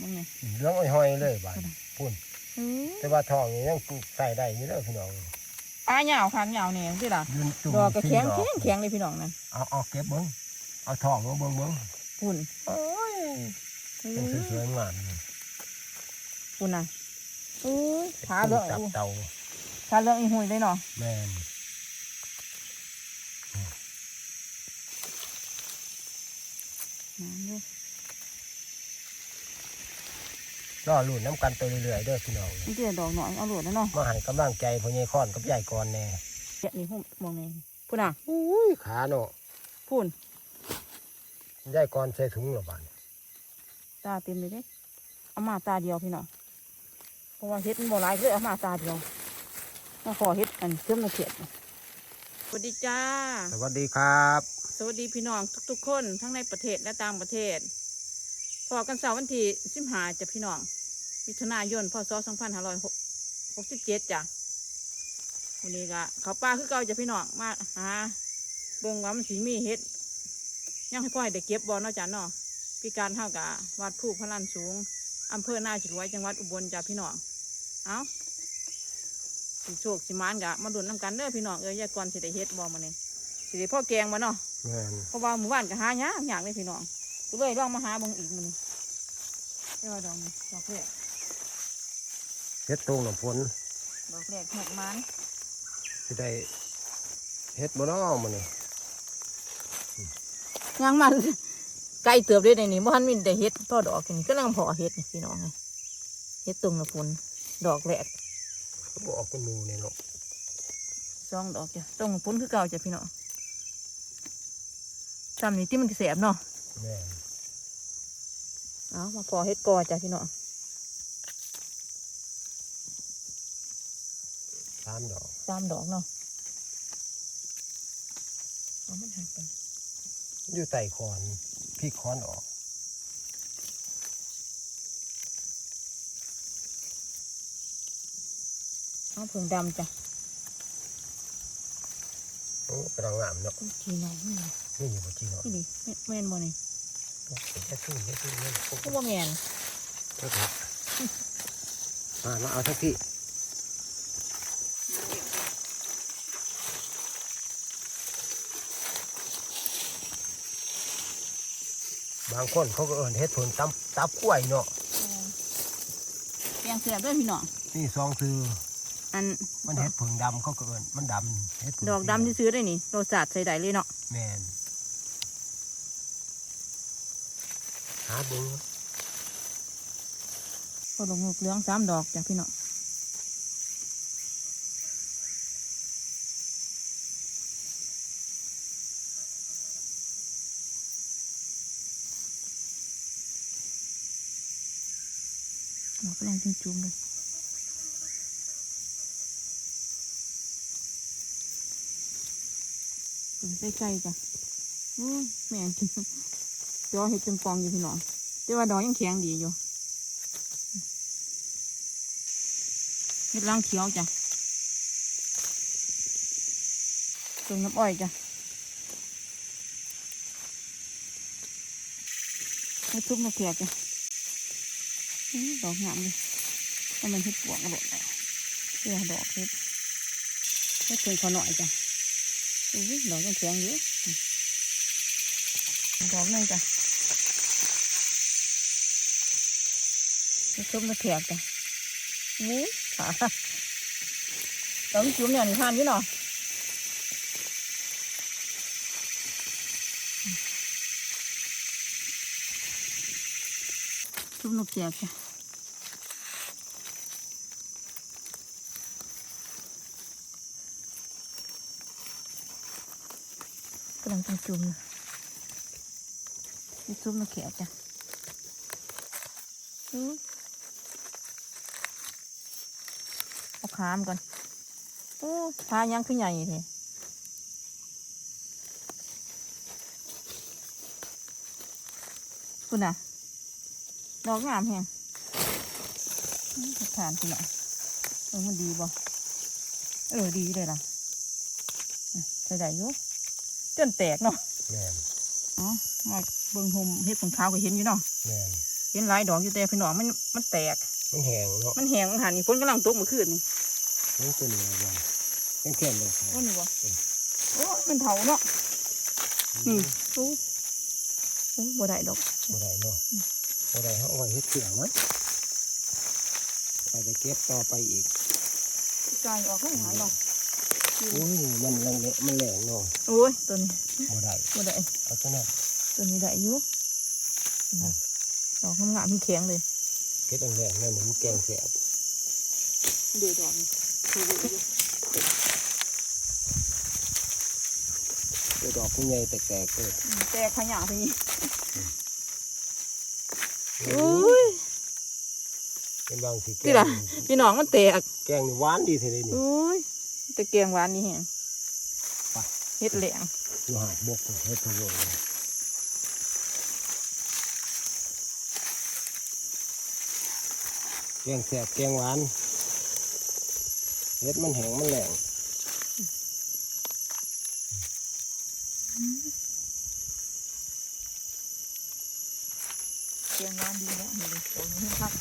มึงไงเหลืองอ้อยๆเลยบาดพุ่นอือแต่ว่าทองนี่ยังใส่ได้อยู่เด้อพี่น้องปลาเหยาวขางเหยาวเนี่ยสิล่ะยืนจุ่มดอกก็แข็งสี่แข็งแข็งเลยพี่น้องนั่นเอาเอาเก็บเบิ้งเอาทองมาเบิ้งเบิ้งปุ่นโอ้ยเป็นสวยๆงามนี่ปุ่นน่ะอุ้ยขาเหลืองจับอู้เตาขาเหลืองอีหุ่ยเลยเนาะแม่นน้ำอยู่ รอลุ่นน้ำกันไปเรื่อยๆเด้อพี่น้องนี่เดี๋ยวดอกหน่อยเอาโหลดแล้วเนาะมาให้กำลังใจพ่อใหญ่ค้อนกับยายก่อนแน่เดี๋ยวนี่หุ่มมองนี่ปุ่นน่ะอุ้ยขาเนาะปุ่นยายก่อนใส่ถุงหรอบาดนี้ตาเต็มเลยเด้เอามาตาเดียวพี่น้องเพราะว่าเฮ็ดมันบ่หลายเลยเอามาตาเดียวมาขอเฮ็ดอันเชื่อมมาเขียดสวัสดีจ้า สวัสดีครับ สวัสดีพี่น้องทุก ๆ คนทั้งในประเทศและต่างประเทศพอกันเสาร์วันที่สิบห้าจ้ะพี่น้อง มิถุนายนพศสองพันห้าร้อยหกสิบเจ็ดจ้ะวันนี้ก็เขาป้าคือเก่าจ้ะพี่น้องมาหาเบิ่งว่ามันสีมีเฮ็ดยังให้พ่อให้ได้เก็บบอลเนาะจ้ะเนาะพิการเท่ากับวัดผู้พลันสูงอำเภอนาฉิรวยจังหวัดอุบลจ้ะพี่น้องเอาสิโชคสิมานกะมาดุนน้ำกันเด้อพี่น้องเอ้ยอยากก่อนสิได้เฮ็ดบอมาเนี่ยสิได้พ่อแกงมาเนาะแม่นเพราะว่าหมู่บ้านก็หายากยากเลยพี่น้องก็เลยลองมาหาเบางอีกมันเรียกว่าดอกนี้ดอกแรก เฮ็ดตรงน้ำฝนดอกแรกหกมันสิได้เฮ็ดบ่เนาะมื้อนี้ย่างมันไกลเติบเลยในนี้มันมีแต่เฮ็ดต่อดอกนี่ก็ลังพอเฮ็ดนี่พี่น้องไงเฮ็ดตรงนะพุ่นดอกแรกก็บ่ออกเป็นหมู่นี่เนาะสองดอกจ้ะตรงพุ่นคือเก่าจ้ะพี่น้องจำนี่ที่มันแสบเนาะแม่นเอามาพอเฮ็ดกอจ้ะพี่น้อง สามดอกสามดอกเนาะเอามันหันไปอยู่ใต้คอนพี่คอนออกเอาผึ่งดำจ้ะโอ้กำลังงามเนาะอุ้ยจีน้องนี่นี่อยู่บ่จีเนาะนี่ดิแม่นบ่นี่เป็นแค่ขึ้นแค่ขึ้นนี่โอ้ก็บ่แม่นโหครับมามาเอาทักพี่ บางคนเขาก็เอิ้นเฮ็ดผลตับตับกล้วยเนาะเปียงเสียบด้วยพี่น้องนี่ซองคืออันมันเฮ็ดผงดำเขาก็เอิ้นมันดำเฮ็ดผงดอกดำที่ซื้อได้นี่โรสาดใส่ได้เลยเนาะแม่นหาเบิ่งก็ลงเหลืองสามดอกจ้ะพี่น้อง กำลังจุ่มๆเลยถึงใกล้ๆจ้ะอ้ยแม่งจอเห็ดจนกองอยู่พี่น้องแต่ว่าดอกยังแข็งดีอยู่เห็ดล่างเขียวจ้ะต้นน้ำอ้อยจ้ะเห็ดทุบมะเขือจ้ะอื้อ ดอกงามเลยถ้ามันเห็ดปวกกระโดดแล้วเดี๋ยดอกเห็ดเห็ดเคยเขาหน่อยจ้ะอุ้ยดอกยังแข็งอยู่อืมดอกหนึงจ้ะเห็ดทุบมะเขือจ้ะนี่ขาต้องจุ่มเนี่ยนี่ทานยู่เนาะจุ่มนกเสียกจ้ะ กำลังจุ่มเลยนี่จุ่มนกเขียจ้ะอื้อเอาขามก่อนโอ้ขายังขึ้นใหญ่แท้คุณน่ะ ดอกงามแฮงทานคุณน่ะเออมันดีบ่เออดีเลยล่ะใส่ได้อยู่ จนแตกเนาะแม่นอ๋อมาเบิ่งห่มเฮ็ดผงขาวก็เห็นอยู่เนาะแม่นเห็นหลายดอกอยู่แต่พี่น้องมันมันแตก มันแห้งเนาะมันแห้งมันหันนี่ฝนกำลังตกเมื่อคืนนี่มันตัวนี้บ่แข็งแข็งเลยโอ้นี่บ่โอ้ยมันเถาเนาะอืมโอ้โอ้ยบ่ได้ดอกบ่ได้เนาะบ่ได้เขาเอาไว้เฮ็ดเสือมั้ยไปไปเก็บต่อไปอีกกายออกข้างหายดอก โอ้ยมันแรงมันแรงเนาะโอ้ยตัวนี้บ่ได้บ่ได้เอาตัวนั้นตัวนี้ได้อยู่นะดอกงามๆมันแข็งเลยเก็บแรงๆนั่นนี่มันแกงแสบเดี๋ยวดอกนี่ดูดูดูเดี๋ยวดอกผู้ใหญ่แตกๆเลยอืมแตกขยะไปนี่โอ้โอ้ยยเป็นบางสิแกนี่ล่ะงพี่น้องมันแตกแกงนี่หวานดีทีเดียวนี่โอ้ย แต่แกงหวานนี่แฮงไปเฮ็ดแหลงอยู่หาดบกเฮ็ดพะโล้แกงแสบแกงหวานเฮ็ดมันแห้งมันแหลงแกงหวานดีแล้วนี่เลยตัวนี้ครับ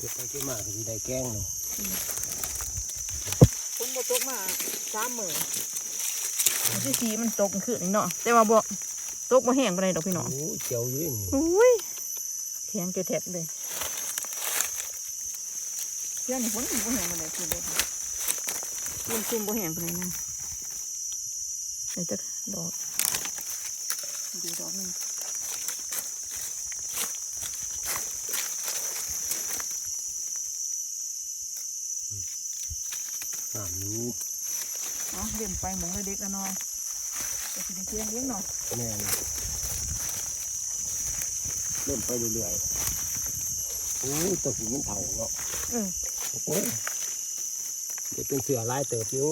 เก็บไปเก็บมาก็สิได้แกงเนาะฝนบ่ตกมาสามมื้อวันที่สี่มันตกขึ้นนี่เนาะแต่ว่าบ่ตกบ่แห้งปานใดดอกพี่น้องโอ้ยเจียวอยู่นี่โอ้ยแข็งแท้ๆเลยเพื่อนนี่ฝนบ่แห้งปานใดคือเด้อมันซุ่มบ่แห้งปานใดนะเดี๋ยวจะดอกดูดอกหนึง งาม อยู่เนาะเลี้ยงไปหมองเด็กๆแล้วเนาะก็สิได้เลี้ยงเลี้ยงเนาะแม่นเริ่มไปเรื่อยๆโอ้ยตัวสีมันเฒ่าเนาะเออโอ้ยจะเป็นเสือลายเติบอยู่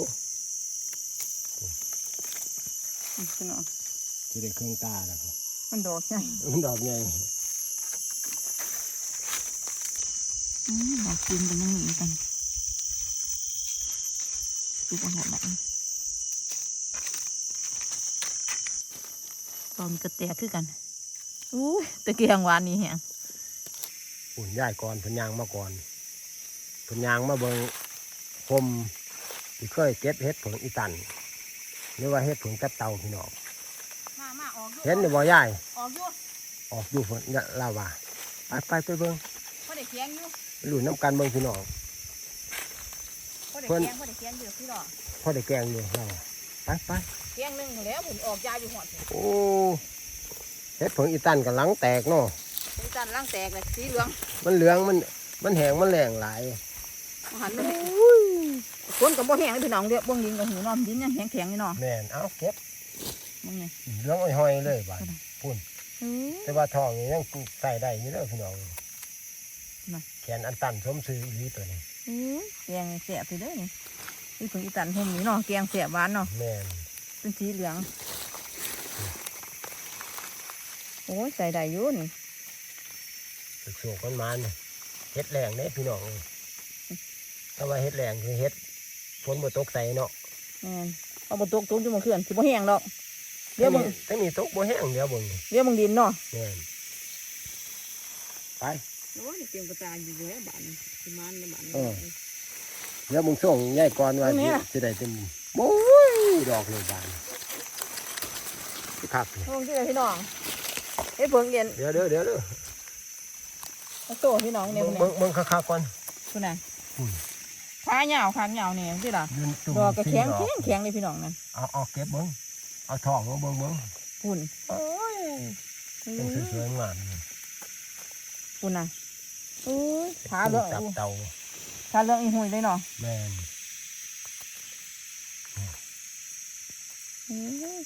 นี่พี่น้องจะได้เครื่องตาแล้วครับมันดอกใหญ่มันดอกใหญ่อืมดอกกินกันยังหนีกัน ดูกันหมดแบบนี้ตอนกระแตกคือกันอู้ยตะเกียงหวานนี่แฮงอุ่นย่ายก่อนเพิ่นยางมาก่อนเพิ่นยางมาเบิ่งผมที่เคยเก็บเห็ดผงอีตันหรือว่าเห็ดผงจับเตาพี่น้องมามาออกอยู่เห็นหรือบ่ยายออกอยู่ออกอยู่เพิ่นเนี่ยลาว่าไปไปไปเบิ่งพอได้เคียงอยู่หลุนน้ำกันเบิ่งพี่น้องพอได้ เพิ่นเคียงพอได้เคียงอยู่พี่น้องพอได้แกงอยู่เราว่าไปไปเคียงหนึงแล้วผมออกยาอยู่หอดนี่โอ้เห็ดผงอีตันกับหลังแตกเนาะเป็นจันร่างแตกเลยสีเหลืองมันเหลืองมันมันแห้งมันแรงหลายอาหารมันคนกับบ่แห้งเลยพี่น้องเรียกเบิ่งดินกับหูนอนดินยังแข็งแข็งๆอยู่เนาะแม่นเอาเก็บมึงนี่เหลืองอ้อยๆเลยบาดพุ่นเออแต่ว่าทองนี่ยังใส่ได้อยู่เด้อพี่น้องน่ะ แขนอันตันสมซื้ออีหลีตัวนี้เออ แกงเสียบไปเด้อนี่นี่ถึงอีตันหุ่มนี่เนาะแกงเสียบหวานเนาะแม่นเป็นสีเหลือง โอ้ยใส่ได้อยู่นี่สุกโศกมันมาเนี่ยเฮ็ดแรงเด้พี่น้องเอ้ยถ้าว่าเฮ็ดแรงคือเฮ็ดฝนบ่ตกใส่เนาะแม่นเอาบ่ตกตกอยู่มาเขื่อนสิบ่แห้งดอกเดี๋ยวมึงถ้ามีตกบ่แห้งเดี๋ยวเบิ่งนี่เดี๋ยวมึงดินเนาะแม่นไป โอ้ยเตียงกระตายอยู่แล้วบ้านสิมันในบ้านเออเดี๋ยวมึงส่งยายก่อนว่าตรงนี้สิล่ะสิได้เต็มโอ้ยดอกเลยบานคักเลยลงที่ไหนพี่น้องเฮ้ยเพิ่งเรียนเดี๋ยวเดี๋ยวเดี๋ยวเดี๋ยวเอาโตพี่น้องเนี่ยเบิ่งพุ่นเบิ่น่ะงเบิ่งคักๆก่อนพุ่นน่ะอืมขาเหยาวขาเหยาวเนี่ยที่ล่ะยืนตุ่มดอกกระแข็งสี่แข็งแข็งเลยพี่น้องนั่นเอาเอาเก็บเบิ่งเอาทองมาเบิ่งเบิ่งพุ่นโอ้ยเป็นสวยๆงามเลย พุ่นน่ะอุ้ยขาเหลืองจับอู้เตาขาเหลืองอีหุ่ยเลยเนาะแม่นอุ้ย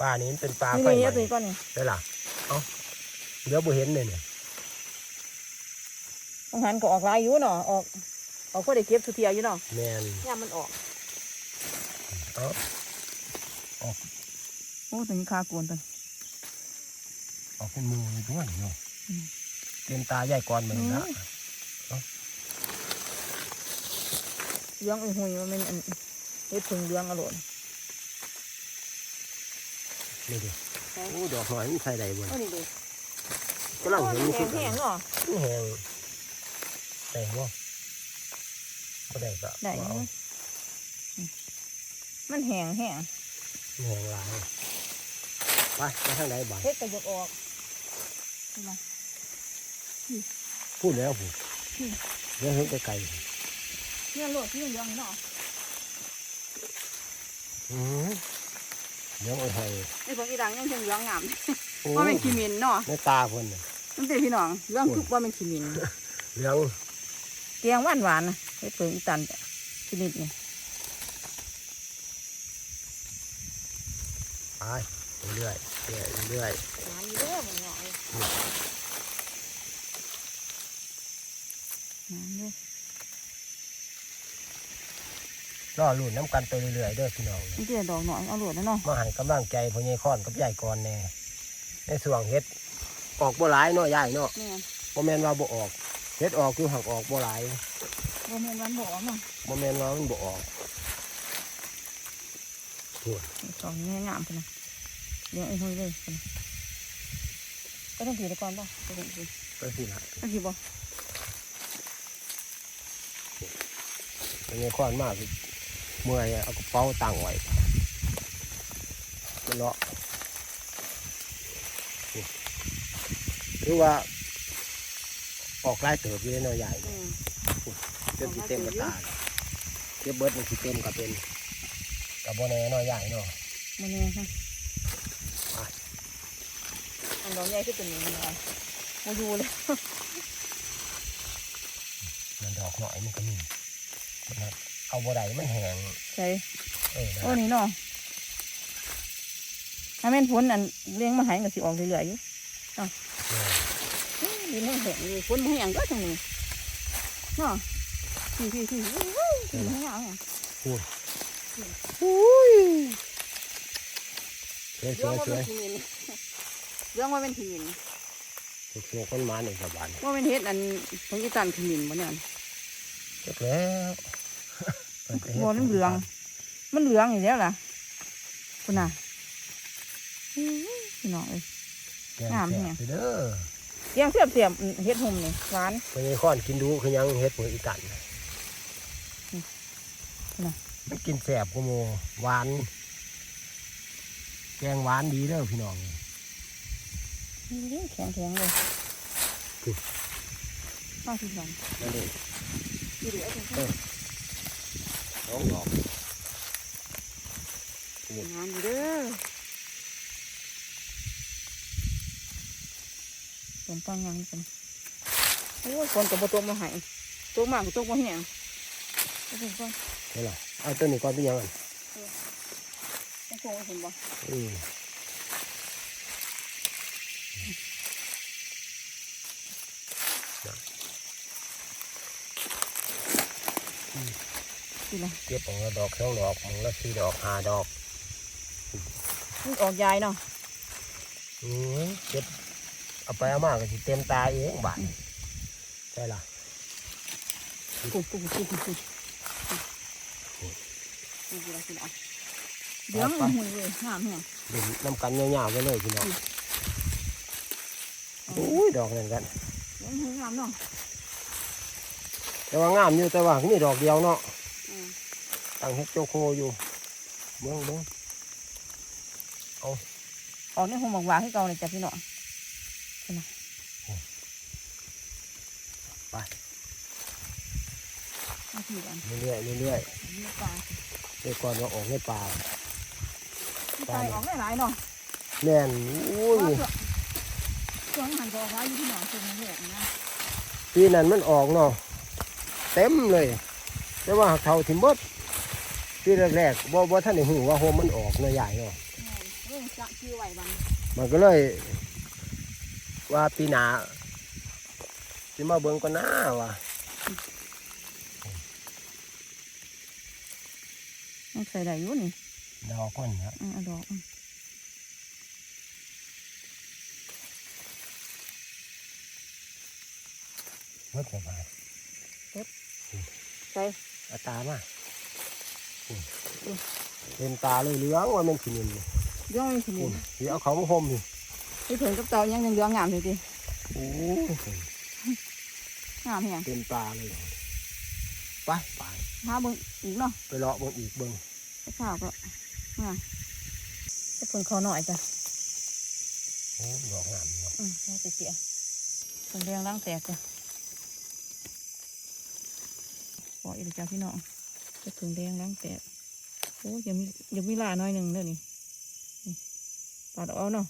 ปลานี้มันเป็นปลานี่ไฟเลยไหเฮ็ดม้นี่ก่อนนี่ได้ล่ะเอาเดี๋ยวบ่เห็นเลยเนี่ยอาหารก็ออกหลายอยู่เนาะออกออกก็ได้เก็บสุเทียอยู่เนาะแม่นย่ามมันออกเอาโอ้ถึงขาโกนตันเอาเป็นมือเลยด้วยเนาะอืม เต็มตาใหญ่ก่อนเหมือนนะอืมเอาเหลืองอุ้ยหุยมันเป็นอันเฮ็ดผึ่งเหลืองอร่อยนี่ดิโอ้ดอกหน่อยมันใส่ได้บ่เอานี่ดิกำลังเห็นมันแห้คืงอแห้งๆเนาะมันแห้งได้บ่บ่ได้ก็ได้บ่อยู่เอามันแห้งแห้งมันแห้งหลายไปไปทางไหนบ้างเฮ็ดกระยกออกนี่มา พูดแล้วพูดอืมเดี๋ยวเห็นไกลเนี่ยโลดที่เหลืองๆเนาะๆอือเดี๋ยวเอาให้ไอ้พวกอีดังยังเชิงเหลืองงามโอ้ว่าเป็นขี้หมินเนาะในตาเพิ่นน่ะมันเป็นพี่น้องเหลืองทุกว่าเป็นขี้หมินเหลืองแกงหวานหวานๆนะเฮ็ดผึ่งอีตันจ้ะชนิดนี่ไปเรื่อยๆเรื่อยๆเรื่อยหวานเด้อมันเนาะ เอ้ยหวานเด้อๆรอรุ่นน้ำกันไปเรื่อยๆเด้อพี่น้องมันเตี้ยดอกหน่อยเอาโลดนะเนาะมาให้กำลังใจพ่อใหญ่ค้อนกับยายก่อนแน่ในส่วงเฮ็ดออกบ่หลายเนาะยายเนาะแม่นบ่แม่นว่าบ่ออกเฮ็ดออกอยู่หักออกบ่หลายบ่แม่นหวานบ่ออกเนาะบ่แม่นว่ามันบ่ออกพูดสองนี้งามพุ่นนะเลี้ยงไอ้ห้อยเลยพุ่นน่ะก็ต้องถือไปก่อนป่ะไปต้องถือก็สิละต้องถือบ่ อใหญ่ค้อนมากเมื่อยเอากระเป๋าตั้งไว้มันเลาะนี่หรือว่า ออกหลายเติบอยู่ในเนาะยายอืมเต็มสิเต็มกระตาเก็บเบิดมันสิเต็มก็เป็นกับบ่แน่เนาะยายเนาะบ่แน่ฮะอันดอกใหญ่คือตัวนี้เนาะบ่อยู่เลยมันดอกหน่อยมันก็มีมันน่ะ เอาบ่ได้มันแห้งใช่เออนะโอ้นี่เนาะถ้าแม่นฝนอันเลี้ยงมาใหายก็สิออกเรื่อยๆอยู่เอออื้อดินแห้งๆอยู่ฝนบ่แห้งก็ตรงนี้เนาะพี่พี่พี่อุ้ยพี่ไม่เอาอะอุ้ยสวยสเรื่องวยว่าสเป็วนยขีมินเรื่องว่าเป็นขีมินสุกสุกคนมาหนึ่งสบายว่าเป็นเฮ็ดอันของอีตันขีมินบ่เนี่ยจบแล้ว ปิดไปฮ็ดบ่มันเหลือง มันเหลืองอยู่แล้วล่ะคุณน่ะอื้อพี่น้องเอ้ยแกงงามแซ่แฮะบไปเด้อเสียงเสียบเสียบเฮ็ดหุ่มนี่หวานไปยังค้อนกินดูคือยังเฮ็ดปุ๋ยอีตันอืมน่ะไม่กินแสบกูโมหวาน แกงหวานดีเด้อพี่น้องนี่แข็งแข็งๆเลยอืมมาสิสันนั่นเองดีดีเอาจริงสองดอกๆงานอยู่เด้อเป็นปัง ยังเป็นโอ้ยฝนกับบ่ตกมาให้ตกมากก็ตกมาแห้งเอาเป็นก่ อนนี่ล่ะเอาตัวนี้ก่อนเป็นยังไงต้องคงเห็นบ่อืมดีละเก็บของละดอกสองดอกมองละสี่ดอกห้าดอกมันออกยายเนาะอืมเก็บเอาไปเอามาก็สิเต็มตาเองบาทใช่ล่ะปุ๊บปุ๊บปุ๊บปุ๊บปุ๊บดีละดีละเดี๋ยวมันหุ่ยเลยงามแห้งเดินน้ำกันยาวๆไปเลยพี่น้องอุ้ยดอกนั่นกันเดี๋ยวมันหุ่ยงามเนาะแต่ว่างามอยู่แต่ว่ามีดอกเดียวเนาะอืม ตั้งเฮ็ดโจโคอยู่เบิ้งเบิ้งออกในหุ่มหวานให้เก่าเลยจ้ะพี่น้องไปมาทีกันเรื่อยๆเรื่อยมีปลาๆเดี๋ยวก่อนว่าออกในป่ามีปลาออกได้หลายเนาะแน่นอุ้ยช่วงหันก็ออกไว้อยู่ที่หนองชมนี่แหละนะปีนั้นมันออกเนาะเต็มเลย แต่ว่าเขาถิ่มบด ปีแรกๆบ่บ่ท่านได้หูว่าโฮมมันออกเนาะใหญ่เนาะเรื่องจะคือไหวบันมันก็เลยว่าปีหน้าสิมาเบิ่งก็น่าว่ะมันใส่ได้อยู่นี่ดอกมันครับอืมเอาดอกอืมมันสบายใส่เอาตามาอืม เต็มตาเลยเหลืองว่าแมันขี้นินนี่เรื่องมันสิอืมเดี๋ยวเอาเขามาห่มนี่ที่เพิ่นกับเตายังยังเหลืองงามอยู่ดิโอ้ยงามแฮงเต็มตาเลยไปไปหาเบิ่งอีกเนาะไปเลาะเบนอีกเบิ่งไปข้าวก็งามจะเพิ่นเขาหน่อยจ้ะโอ้ดอกงามเนาะอืมเอาไปเสียเพิ่นเรียงร่างแตกจ้ะปล่อยเลยจ้ะพี่น้อง จะเพิ่งเรียงร่างแตกโอ้ยยังมียังมีลาหน่อยหนึ่งเด้อนี่นี่ปาดเอาเนาะ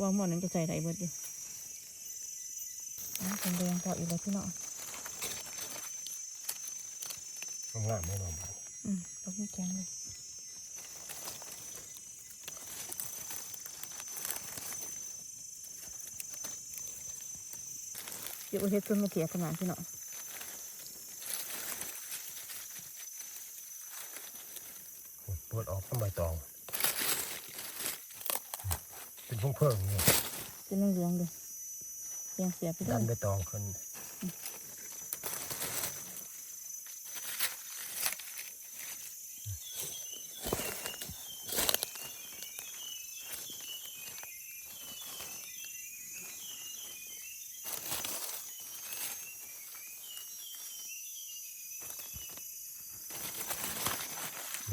วางหมอนนั้นจะใส่ได้เบิดอยู่อ่าเพิ่งเรียงต่ออีกแล้วพี่น้องงามไม่นอนบ้านอืมดอกนี้แกงเลยเดี๋ยวเอาเฮ็ดต้นมะเขือขนาดพี่น้อง เปิดออกทำใบตอง เป็นพงเพิ่งเนี่ยเป็นเหลืองๆเลยเรียงเสียไปด้ดัวยนใบตองขึ้น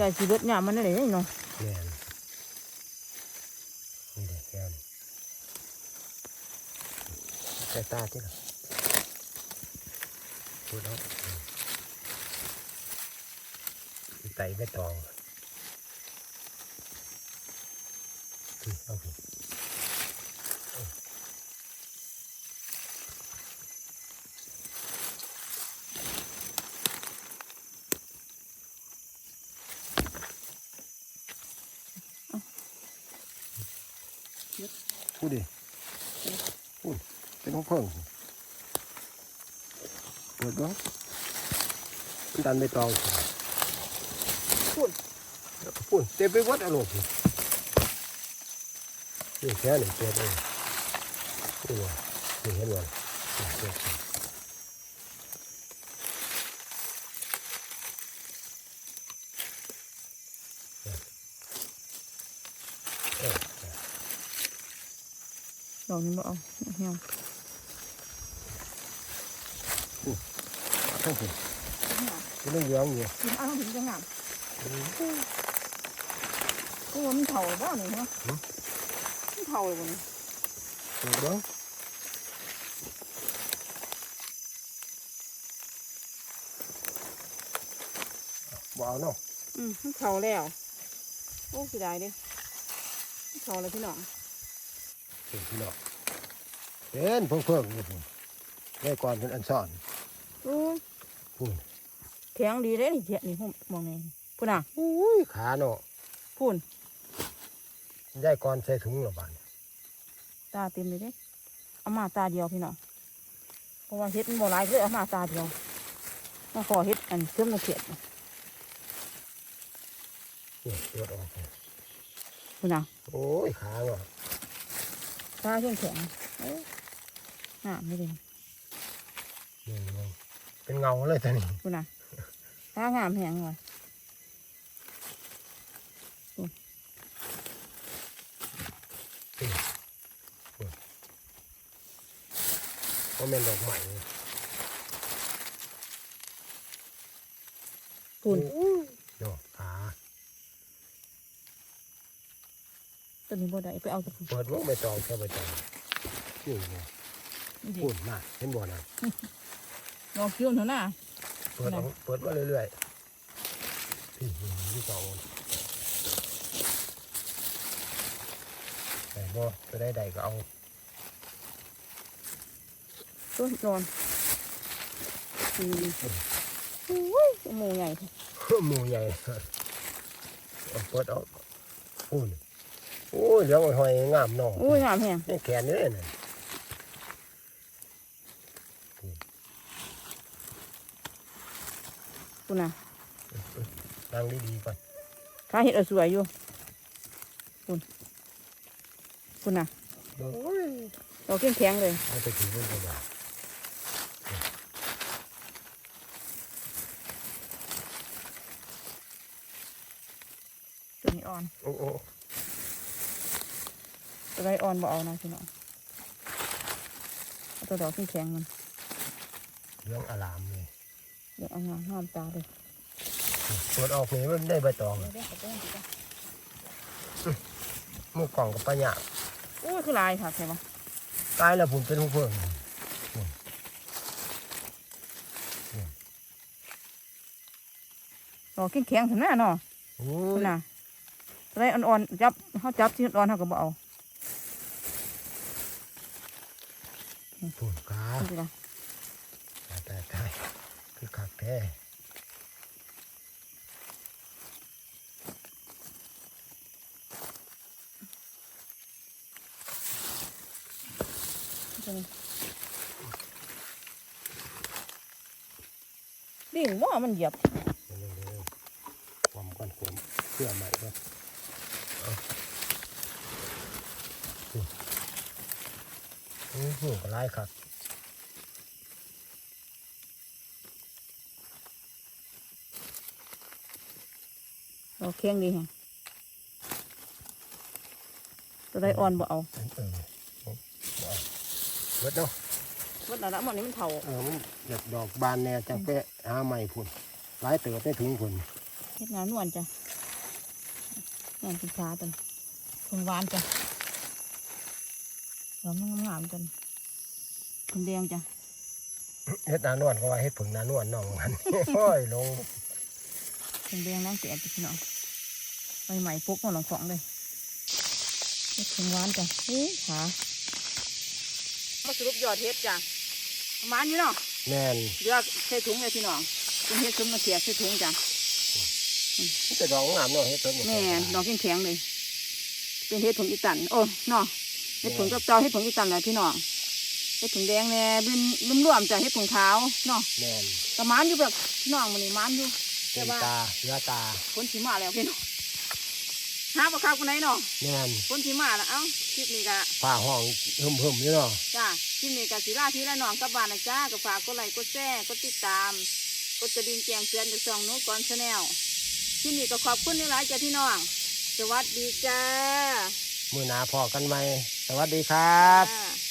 ก่ชีวิตเนี่ยมันอะไรเนาะแม่นนี่เลยแก้มใส่ตาที่ละพูดแล้วไตไม่ตองนี่เอาสิ พูดดิพูดเป็นของเพิ่งเปิดบ้างดันไม่ตองพูดพูดเต็มไปหมดอารมณ์นี่แค่หนึ่งตัวเลยนี่ว่านี่เห็นว่านี่เจ็บเออ ดอกนี้บ่เอาเหี่ยวทั้งสิ้นเป็นเรื่องเหลืองอยู่กินเอาถึงจะงามโอ้มันเผาบ่นี่เหรอมันเผาเลยบ่นี่เปิดบ้างบ่เอาเนาะอืมมันเผาแล้วโอ้เสียดายเด้มันเผาแล้วพี่น้องเป็นพี่น้องเป็นเพิ่งเพิ่งนี่พุ่นได้ก่อนเป็นอันซ่อนโอ้ยพุ่นแข็งดีเลยนี่เจ็ดนี่ผมมองไงพูดน่ะอุ้ยขาเนาะพูนได้ก่อนใส่ถุงหรอบานตาเต็มเลยเด้เอามาตาเดียวพี่น้องเพราะว่าเฮ็ดมันบ่หลายเลยเอามาตาเดียวมาขอเฮ็ดอันเครื่องมะเขือนี่เลือดออกเนี่ยพูดน่ะโอ้ยขาเนาะ ตาเข้มแข็งเอ้ยงามไม่เลยนี่มันเป็นเงาเลยแต่นี่พูดน่ะตางามแหงว่ะเพราะมันดอกใหม่พูน เนาะขา ตัวนี้บ่ได้ไปเอาแตะพูนเปิดวงใบตองแค่ใบตองนี่ไงนี่ดิพุ่นมาเห็นบ่นะลองคิ้วเถอะนะเปิดเอาเปิดมาเรื่อยๆพี่นี่ที่สองแต่บ่จะได้ใดก็เอาตัวนอนอืมอุ้ยหมูใหญ่แท้หมูใหญ่เอาเปิดเอาพุ่น โอ้ยเหลืองหอยงามเนาะอุ้ยงามแฮงแขนนี่เลยนะคุณนะนั่งดีๆก่อนข้าเห็ดสวยอยู่คุณคุณน่ะเราเข้มแข็งเลยไม่งเลยอ่อน โอ้ ตัวใดอ่อนบ่เอานะพี่น้องเอาตัวดอกแข็งๆมันเรื่องอารามเลยเดี๋ยวเอางามห้ามตาเลยปวดออกนี่มันได้ใบตองเดี๋ยวเดี๋ยวเดี๋ยวเดี๋ยวมือกล่องกับปัญญาอู้คือลายค่ะใช่ไหมตายแล้วผมเป็นผู้เพิ่งดอกแข็งๆถึงหน้าเนาะโอ้คุยณน่ะตัวใดอ่อนๆจับเขาจับที่อ่อนเขาก็บ่เอา ผุนกาจริงๆนะตายตายตายคือคักแท้ดิ่งว่ามันเหยียบเร็วเร็วความก้อนขวมเสื้อใหม่ก็โอ้โหก็ไล่ครับดอกแข็งดีแฮะตัวใดอ่อนบ่เอาเออเออเอาเอาเบิดเนาะวัดน่ะละหมดนี้มันเผาเออมันอยากดอกบานแน่จังไปหาใหม่พุ่นหลายเติบได้ถึงพุ่นเฮ็ดงานนวลจ้ะงานกินขาตันคนหวานจ้ะ ดอกมันงามๆจันคนแดงจ้ะเฮ็ดนานวลก็ว่าเฮ็ดผึ่งนานวลน้องมันโอ้ยลงคนแดงนั่งแก่จ้ะพี่น้องใหม่ๆปุ๊กมาหลังของเลยเฮ็ดคนหวานจ้ะเฮ้ยขามาสรุปยอดเฮ็ดจ้ะประมาณนี้เนาะแม่นเลือกใส่ถุงเลยพี่น้องเป็นเฮ็ดซุ้มมาเสียใส่ถุงจ้ะมันจะดอกงามเนาะเฮ็ดต้นนี้แม่ดอกแข็งๆเลย เป็นเฮ็ดผงอีตันโอ้เนาะ เฮ็ดผงกับเจ้าเฮ็ดผงอีตันแหละพี่น้องเฮ็ดผงแดงแน่เป็นรุ่มร่วมๆจ้ะเฮ็ดผงขาวเนาะแม่นประมาณอยู่แบบพี่น้องมันนี่มันอยู่เต็แต่มว่าตาเนื้อตาฝนสิมาแล้วพี่น้องหาบ่คักปานใดเนาะแม่นฝนสิมาแล้วเอ้าคลิปนี้ก็ผ้าห้องหึมหึมๆนี่เนาะจ้าคลิปนี้ก็สิลาพี่ละน้องกลับบ้านนะจ้าก็ฝากกดไลค์กดแชร์กดติดตามกดกระดิ่งแจ้งเตือนจากช่องหนู้ก่อนชาแนลคลิปนี้ก็ขอบคุณหลายๆจ้ะพี่น้องสวัสดีจ้ามือหนาพอกันไหม สวัสดีครับ